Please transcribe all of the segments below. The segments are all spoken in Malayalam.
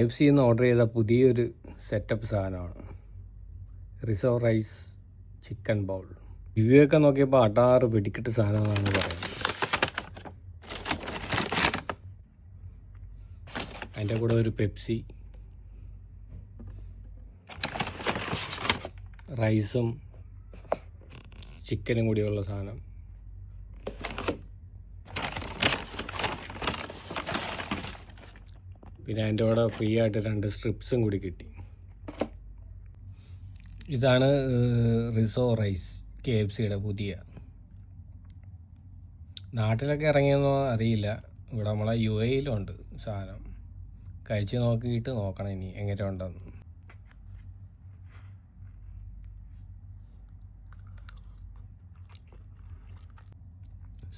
എഫ് സി നിന്ന് ഓർഡർ ചെയ്ത പുതിയൊരു സെറ്റപ്പ് സാധനമാണ്. റിസോ റൈസ് ചിക്കൻ ബൗൾ റിവ്യൂ നോക്കിയപ്പോൾ അടാറ് വെടിക്കെട്ട് സാധനമാണെന്ന് പറയുന്നത്. അതിന്റെ കൂടെ ഒരു പെപ്സി റൈസും ചിക്കനും കൂടിയുള്ള സാധനം. പിന്നെ അതിന്റെ കൂടെ ഫ്രീ ആയിട്ട് രണ്ട് സ്ട്രിപ്സും കൂടി കിട്ടി. ഇതാണ് റിസോ റൈസ് കെ എഫ് സിയുടെ പുതിയ. നാട്ടിലൊക്കെ ഇറങ്ങിയെന്നോ അറിയില്ല. ഇവിടെ നമ്മളെ യു എയിലുണ്ട് സാധനം. കഴിച്ച് നോക്കിയിട്ട് നോക്കണം ഇനി എങ്ങനെ ഉണ്ടെന്ന്.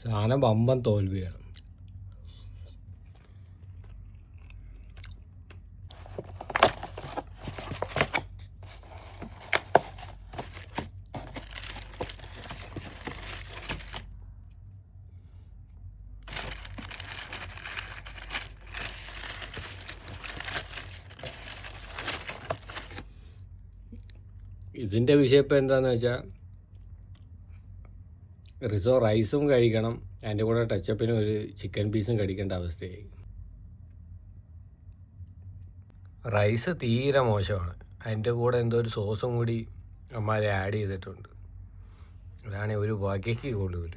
സാധനം ബമ്പൻ തോൽവിയാണ്. ഇതിന്റെ വിഷയം എന്താണെന്ന് വെച്ചാൽ റിസോ റൈസും കഴിക്കണം. അതിന്റെ കൂടെ ടച്ചപ്പിന് ഒരു ചിക്കൻ പീസും കഴിക്കേണ്ട അവസ്ഥയായി. റൈസ് തീരെ മോശമാണ്. അതിന്റെ കൂടെ എന്തോ ഒരു സോസും കൂടി അമ്മാരെ ആഡ് ചെയ്തിട്ടുണ്ട്. അതാണ് ഒരു വകയ്ക്ക് കൊള്ളൂല